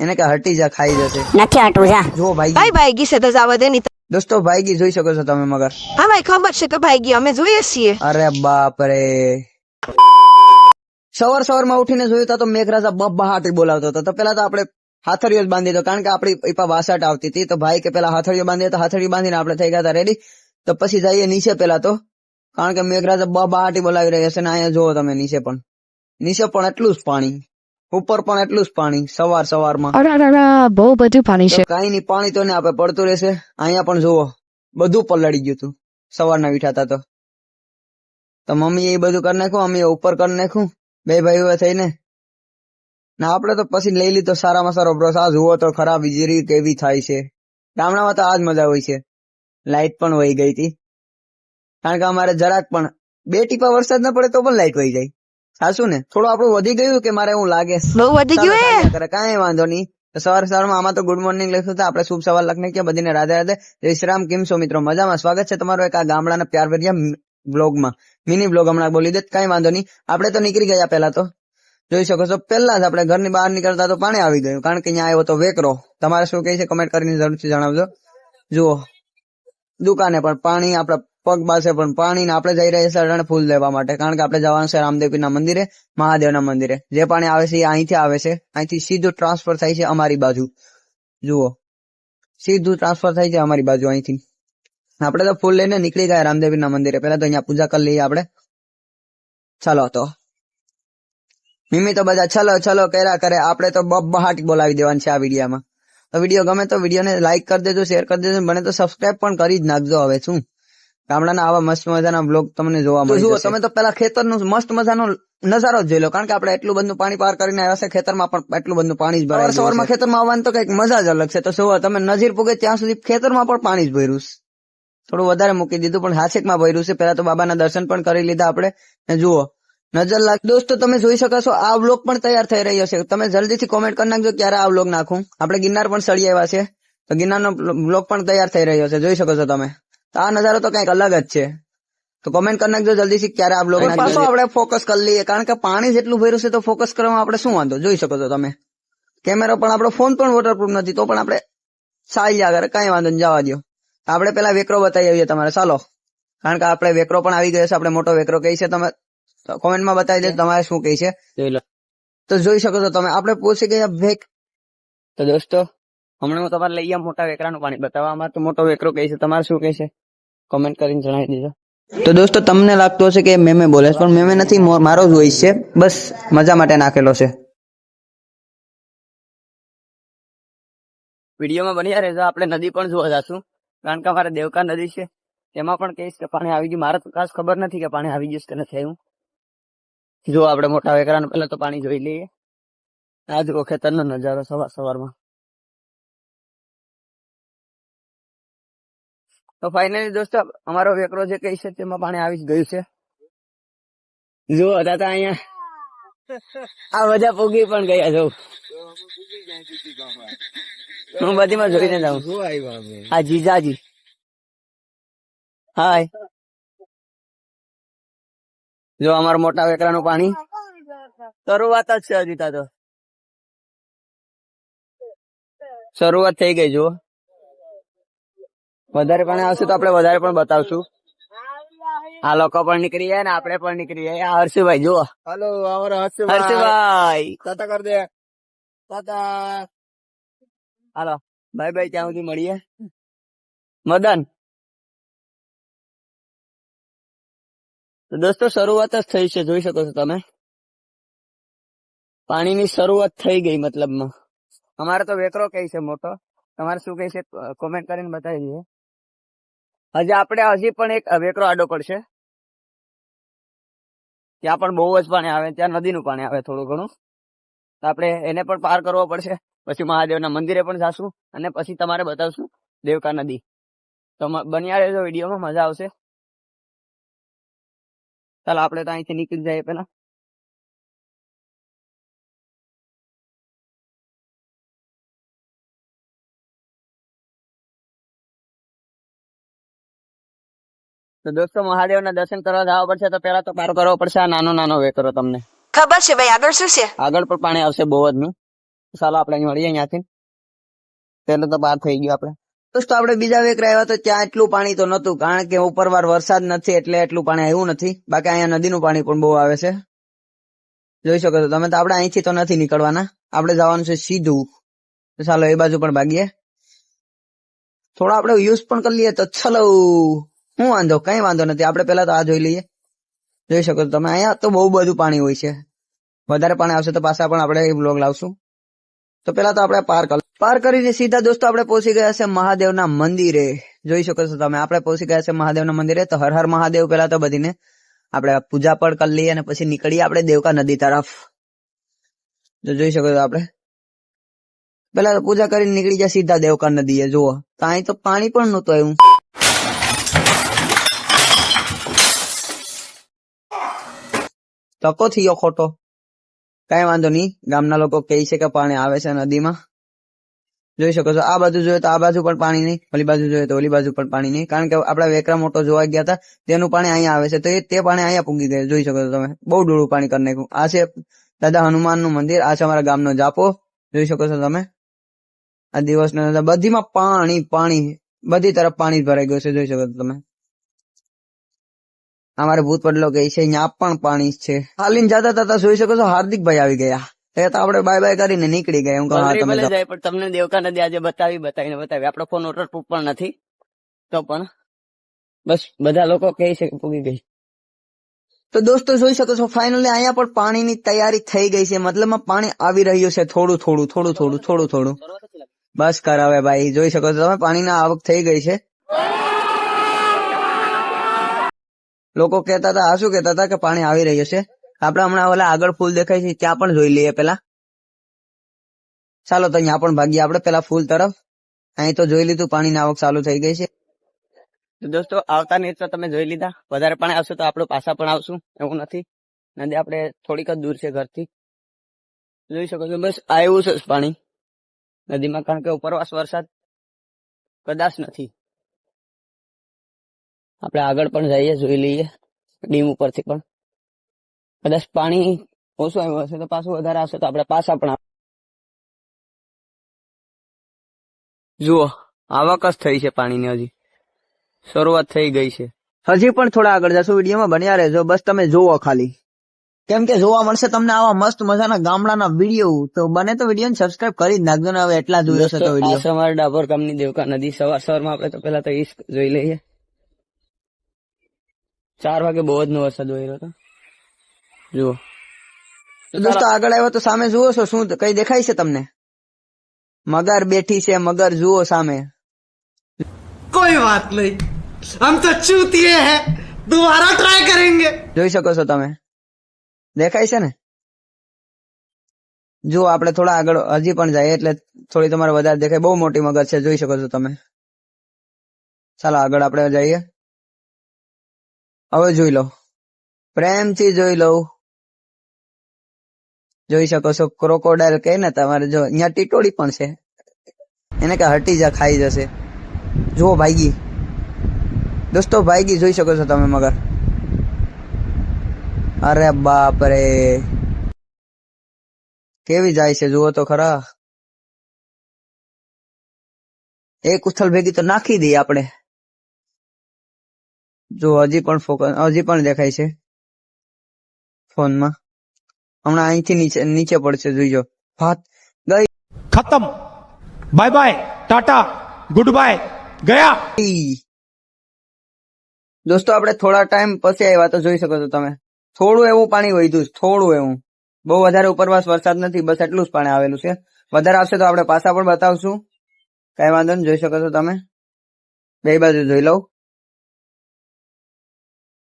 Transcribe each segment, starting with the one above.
એને કે હટી જા ખાઈ જશે નથી હટવું જા જો ભાઈ ભાઈ ભાઈ છે તો જવા દે નહીં દોસ્તો ભાઈગી જોઈ શકો છો તમે મગર હા ભાઈ ખબર છે કે ભાઈ અમે જોઈએ છીએ અરે બાપ રે સવાર સવારમાં ઉઠીને જોયું તા તો મેઘરાજા બબ્બાહાટી બોલાવતો હતો તો પેલા તો આપણે હાથડીઓ જ બાંધી દો કારણ કે આપણી ઇપા વાસાટ આવતી હતી તો ભાઈ કે પેલા હાથડીઓ બાંધી તો હાથડીઓ બાંધીને આપણે થઈ ગયા હતા રેડી તો પછી જઈએ નીચે પેલા તો કારણ કે મેઘરાજા બબ્બાહાટી બોલાવી રહ્યા છે ને અહીંયા જુઓ તમે નીચે પણ નીચે પણ એટલું જ પાણી ઉપર પણ એટલું જ પાણી સવાર સવારમાં. અરે બહુ બધું પાણી છે. કઈ નહીં પાણી તો ને આપે પડતું રહેશે. અહીંયા પણ જુઓ બધું પલળી ગયું હતું. સવારના વીઠાતા તો. તો મમ્મી એ બધું કરી નાખ્યું અમે ઉપર કરી નાખ્યું. બે ભાઈઓ થઈને. ના આપડે તો પછી લઈ લીધો સારામાં સારો બ્રશ આ જુઓ તો ખરાબ વીજળી કેવી થાય છે. ગામડામાં તો આ જ મજા હોય છે. લાઇટ પણ વહી ગઈ હતી. કારણ કે અમારે જરાક પણ બે ટીપા વરસાદ ના પડે તો પણ લાઇટ વહી જાય. સાચું ને? થોડું આપણું વધી ગયું કે મારે એવું લાગે? બહુ વધી ગયું કરે કાંઈ વાંધો નહીં. સવાર સવારમાં આમાં તો ગુડ મોર્નિંગ લખ્યું હતું આપણે શુભ સવાર લખને કે બધીને રાધે રાધે. જય શ્રી રામ કેમ છો મિત્રો? મજામાં? સ્વાગત છે તમારો એક આ ગામડાના પ્યાર ભર્યા બ્લોગમાં મિની બ્લોગ હમણાં બોલી દે કઈ વાંધો નહીં. આપણે તો નીકળી ગયા પહેલા તો. જોઈ શકો છો પહેલા જ આપણે ઘરની બહાર નીકળતા તો પાણી આવી ગયું. કારણ કે અહીંયા આવ્યો તો વેકરો. તમારે શું કહે છે? કમેન્ટ કરીને જરૂરથી જણાવજો. જુઓ. દુકાને પણ પાણી આપણા પગ પાસે પણ પાણી આપણે જઈ રહ્યા છીએ અટાણે ફૂલ લેવા માટે. કારણ કે આપણે જવાનું છે રામદેવપીરના મંદિરે, મહાદેવના મંદિરે. જે પાણી આવે છે એ અહીંથી આવે છે. અહીંથી સીધું ટ્રાન્સફર થાય છે અમારી બાજુ. જુઓ. સીધું ટ્રાન્સફર થાય છે અમારી બાજુ અહીંથી. આપણે તો ફૂલ લઈને નીકળી ગયા રામદેવપીરના મંદિરે. પહેલા તો અહીંયા પૂજા કરી લઈએ આપણે. ચાલો તો. મિમી તો બધા ચલો ચલો, કર્યા કરે. આપણે તો બહાટી બોલાવી દેવાની છે આ વિડીયોમાં. તો વીડિયો ગમે તો વિડીયોને લાઈક કરી દેજો શેર કરી દેજો. મને તો સબસ્ક્રાઇબ પણ કરી જ નાખજો હવે, શું? ગામડાના આવા મસ્ત મજાના બ્લોગ તમને જોવા મળે જુઓ તમે તો પેલા ખેતરનો મસ્ત મજાનો નજારો જ જોઈ લો. કારણ કે આપણે એટલું બધું પાણી પાર કરીને આવ્યા છે ખેતરમાં પણ એટલું બધું પાણી જ ભરાય સવારમાં ખેતરમાં આવવાનું તો કંઈક મજા જ અલગ છે. તો શું તમે નજીર પૂગે ત્યાં સુધી ખેતરમાં પણ પાણી જ ભર્યું છે. થોડું વધારે મૂકી દીધું પણ હાથેકમાં ભર્યું છે. પેલા તો બાબાના દર્શન પણ કરી લીધા આપણે. ને જુઓ નજર લાગ દોસ્તો તમે જોઈ શકો છો આ વ્લોગ પણ તૈયાર થઈ રહ્યો છે. તમે જલ્દીથી કોમેન્ટ કરી નાખજો ક્યારે આ વ્લોગ નાખું. આપણે ગિરનાર પણ સળી આવ્યા છે. તો ગિરનારનો વ્લોગ પણ તૈયાર થઈ રહ્યો છે. જોઈ શકો છો તમે. આ નજારો તો કંઈક અલગ જ છે. તો કોમેન્ટ કરી નાખજો જલ્દીથી ક્યારે આ લોકો પાછો આપણે ફોકસ કરી લઈએ. કારણ કે પાણી જેટલું ભર્યું છે તો ફોકસ કરવામાં આપણે શું વાંધો? જોઈ શકો છો તમે. કેમેરો પણ આપણો ફોન પણ વોટરપ્રૂફ નથી તો પણ આપણે સારી જાય કરે. કઈ વાંધો નહીં જવા દો આપણે પેલા વેકરો બતાવી આવીએ તમારે. ચાલો. કારણ કે આપણે વેકરો પણ આવી ગયો છે. આપણે મોટો વેકરો કહી છે તમે. કોમેન્ટમાં બતાવી દેજો તમારે શું કહી છે. તો જોઈ શકો છો તમે. આપણે પહોંચી ગયા વેક તો દોસ્તો હમણાં હું તમારે લઈ ગયા મોટા વેકરાનું પાણી. બતાવવા અમારે તો મોટો વેકરો કહે છે. તમારે શું કહે છે? કોમેન્ટ કરીને જણાવી દેજો તો દોસ્તો તમને લાગતું હશે કે મેમે બોલે છે પણ મેમે નથી મારો જ વોઇસ છે. બસ મજા માટે નાખેલો છે. વિડીયોમાં બની રહેજો આપણે નદી પણ જોવા જશું. કારણ કે અમારે દેવકા નદી છે. તેમાં પણ કહીશ કે પાણી આવી ગયું? મારે તો ખાસ ખબર નથી કે પાણી આવી ગયું કે નથી આવ્યું. જો આપણે મોટા વેકરાનું પહેલા તો પાણી જોઈ લઈએ. આજ જુઓ ખેતરનો નજારો સવાર સવારમાં તો ફાઇનલી દોસ્તો, અમારો વેકરો જે કઈ છે તેમાં પાણી આવી જ ગયું છે. જુઓ, દાદા અહીંયા આ બધા પોગી પણ ગયા જો હું બધીમાં જોઈને જાઉં. હા જીજાજી. હાય. જો, અમારા મોટા વેકરાનું પાણી શરૂઆત જ છે હજી તો. શરૂઆત થઈ ગઈ, જુઓ. વધારે પાણી આવશે તો આપણે વધારે પણ બતાવશું. આ લોકો પણ નીકળી જાય ને આપણે પણ નીકળી જાય. આ હર્ષુભાઈ જુઓ. હલો અમારા હર્ષભાઈ. હર્ષુભાઈ. તાતા કર દે. તાતા. હાલો ભાઈ ભાઈ ત્યાં સુધી મળીએ. મદન. તો દોસ્તો શરૂઆત જ થઈ છે જોઈ શકો છો તમે. પાણીની શરૂઆત થઈ ગઈ મતલબમાં. અમારે તો વેકરો કઈ છે મોટો. તમારે શું કઈ છે કોમેન્ટ કરીને બતાવી દઈએ. હજી આપણે હજી પણ એક વેકરો આડો પડશે. ત્યાં પણ બહુ જ પાણી આવે, ત્યાં નદીનું પાણી આવે થોડું ઘણું. તો આપણે એને પણ પાર કરવો પડશે. પછી મહાદેવના મંદિરે પણ જાશું અને પછી તમારે બતાવશું દેવકા નદી. તો બન્યા રહેજો વિડીયોમાં, મજા આવશે. ચાલો, આપણે તો અહીંથી નીકળી જઈએ પેલા તો દોસ્તો મહાદેવના દર્શન કરવા જવા પડશે તો પેલા તો પાર કરવો પડશે આ નાનો નાનો વેકરો તમને. ખબર છે ભાઈ આગળ શું છે? આગળ પણ પાણી આવશે બહુ જ ચાલો આપણે અહીં મળીએ અહીંયાથી. પેલો તો પાર થઈ ગયો આપણે. દોસ્તો આપણે બીજા વેક આવ્યા તો ત્યાં એટલું પાણી તો નતું કારણ કે ઉપરવાર વરસાદ નથી એટલે એટલું પાણી આવ્યું નથી. બાકી અહીંયા નદીનું પાણી પણ બહુ આવે છે. જોઈ શકો છો તમે તો આપણે અહીંથી તો નથી નીકળવાના. આપણે જવાનું છે સીધું. તો ચાલો એ બાજુ પણ ભાગીએ. થોડો આપણે યુઝ પણ કરી લઈએ તો ચલો. શું વાંધો, કઈ વાંધો નથી. આપણે પહેલા તો આ જોઈ લઈએ. જોઈ શકો તમે. અહીંયા તો બહુ બધું પાણી હોય છે. વધારે પાણી આવશે તો પાછા પણ આપણે બ્લોગ લાવશું. તો પેલા તો આપણે પાર પાર કરીને સીધા દોસ્તો આપણે પહોંચી ગયા છે મહાદેવના મંદિરે. જોઈ શકો છો તમે. આપણે પહોંચી ગયા છે મહાદેવના મંદિરે. તો હર હર મહાદેવ પેલા તો બધીને આપણે પૂજા પણ કરી લઈએ અને પછી નીકળીએ આપણે દેવકા નદી તરફ. જો જોઈ શકો છો આપણે. પેલા પૂજા કરીને નીકળી જાય સીધા દેવકા નદીએ. જુઓ. તો અહીં તો પાણી પણ નહોતું આવ્યું. તકો થયો ખોટો. કઈ વાંધો નહીં. ગામના લોકો કહે છે કે પાણી આવે છે નદીમાં. જોઈ શકો છો. આ બાજુ જોઈએ તો આ બાજુ પણ પાણી નહીં. ઓલી બાજુ જોઈએ તો ઓલી બાજુ પણ પાણી નહીં. કારણ કે આપણા વેકરા મોટો જોવા ગયા હતા. તેનું પાણી અહીંયા આવે છે. તો એ તે પાણી અહીંયા પૂગી ગયું. જોઈ શકો છો તમે. બહુ ડોળું પાણી કરી નાખ્યું. આ છે દાદા હનુમાનનું મંદિર. આ છે અમારા ગામનો જાપો. જોઈ શકો છો તમે. આ દિવસના બધીમાં પાણી પાણી. બધી તરફ પાણી જ ભરાઈ ગયું છે. જોઈ શકો છો તમે. અમારે ભૂત પડલો ગઈ છે અહીંયા પણ પાણી છે. હાલીને જતા જતા જોઈ શકો છો હાર્દિકભાઈ આવી ગયા. એ તો આપણે બાય બાય કરીને નીકળી ગયા એમ કહું તમે જાય પણ તમને દેવકા નદી આજે બતાવી બતાવીને બતાવી. આપણો ફોન વોટરપ્રૂફ પણ નથી તો પણ બસ બધા લોકો કહે છે કે પૂગી ગઈ. તો દોસ્તો જોઈ શકો છો ફાઇનલી અહીંયા પણ પાણીની તૈયારી થઈ ગઈ છે. મતલબમાં પાણી આવી રહ્યું છે થોડું થોડું થોડું થોડું થોડું થોડું. બસ કરાવે ભાઈ જોઈ શકો છો તમે પાણીના આવક થઈ ગઈ છે. લોકો કહેતા હતા, આ શું કહેતા હતા કે પાણી આવી રહ્યું છે? આપણે હમણાં ઓલા આગળ ફૂલ દેખાય છે, ત્યાં પણ જોઈ લઈએ પેલા. ચાલો તો અહીંયા પણ ભાગીએ આપણે પેલા ફૂલ તરફ. અહીં તો જોઈ લીધું, પાણીની આવક ચાલુ થઈ ગઈ છે. દોસ્તો, આવતા તો તમે જોઈ લીધા. વધારે પાણી આવશે તો આપણે પાછા પણ આવશું, એવું નથી. નદી આપણે થોડીક જ દૂર છે ઘરથી. જોઈ શકો છો, બસ આવ્યું છે પાણી. નદીમાં કારણ કે ઉપરવાસ વરસાદ કદાચ નથી. આપણે આગળ પણ જઈએ જોઈ લઈએ ડીમ ઉપરથી પણ. કદાચ પાણી ઓછું આવ્યું હશે તો પાછું વધારે આવશે તો આપણે પાછા પણ જુઓ આવક જ થઈ છે પાણીની હજી. શરૂઆત થઈ ગઈ છે. હજી પણ થોડા આગળ જશો વિડીયોમાં બન્યા રહેજો. બસ તમે જોવો ખાલી. કેમ કે જોવા મળશે તમને આવા મસ્ત મજાના ગામડાના વીડિયો. તો બને તો વીડિયો સબસ્ક્રાઇબ કરી જ નાખજો ને હવે એટલા જોયો છે તો વીડિયો. ડાબર ગામની દેવકા નદી સવાર સવારમાં આપણે તો પેલા તો ઈસ્ક જોઈ લઈએ. ચાર વાગે બહુ જ નો વરસાદ વહી હતો. જુઓ. દોસ્તો આગળ આવ્યો તો સામે જુઓ છો શું કઈ દેખાય છે તમને? મગર બેઠી છે મગર જુઓ સામે. કોઈ વાત નહીં. હમ તો ચૂતીએ હે. દુબારા ટ્રાય કરેંગે. જોઈ શકો છો તમે. દેખાય છે ને? જો આપણે થોડા આગળ હજી પણ જાય એટલે થોડી તમારે વધારે દેખાય. બહુ મોટી મગર છે જોઈ શકો છો તમે. ચાલો આગળ આપણે જઈએ. હવે જોઈ લો પ્રેમથી જોઈ લઉં. જોઈ શકો છો ક્રોકોડાઇલ કે ને તમારે જો, અહીંયા ટીટોળી પણ છે. એને કે હટી જા ખાઈ જશે. જુઓ ભાઈગી. દોસ્તો, ભાઈગી જોઈ શકો છો તમે મગર. અરે બાપ રે કેવી જાય છે, જુઓ તો ખરા. એક ઉથલ ભેગી તો નાખી દઈએ આપણે. જો હજી પણ ફોકસ હજી પણ દેખાય છે. ફોનમાં. હમણાં અહીંથી નીચે નીચે પડશે જોઈજો ભાત. ગઈ. ખતમ. Bye bye tata. Good bye ગયા. દોસ્તો આપણે થોડા ટાઈમ પછી આવ્યા તો જોઈ શકો છો તમે. થોડું એવું પાણી વધ્યું થોડું એવું. બહુ વધારે ઉપરવાસ વરસાદ નથી બસ એટલું જ પાણી આવેલું છે. વધારે આવશે તો આપણે પાછા પણ બતાવશું. કઈ વાંધો નહીં જોઈ શકો છો તમે. બે બાજુ જોઈ લઉં.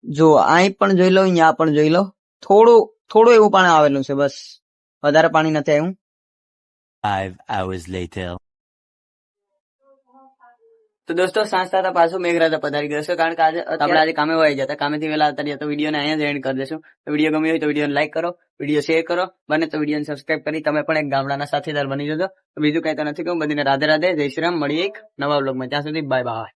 જો અહીં પણ જોઈ લો અહીંયા પણ જોઈ લો થોડું થોડું એવું પાણી આવેલું છે બસ. વધારે પાણી નથી આવ્યું. Five hours later. તો દોસ્તો સાંજ થતા પાછું મેઘરાજા પધારી ગયો છે કારણ કે આજે આપણે આજે કામે વહી જતા કામેથી વેલા આવતા રહ્યા તો વિડીયોને અહીંયા જ એન્ડ કરી દેશું તો વીડિયો ગમ્યો હોય તો વિડીયોને લાઈક કરો વીડિયો શેર કરો. બને તો વિડીયોને સબસ્ક્રાઇબ કરી તમે પણ એક ગામડાના સાથીદાર બની જજો. તો બીજું કઈ તો નથી કહું બધીને રાધે રાધે જય શ્રી રામ મળીએ એક નવા બ્લોગમાં ત્યાં સુધી બાય બાય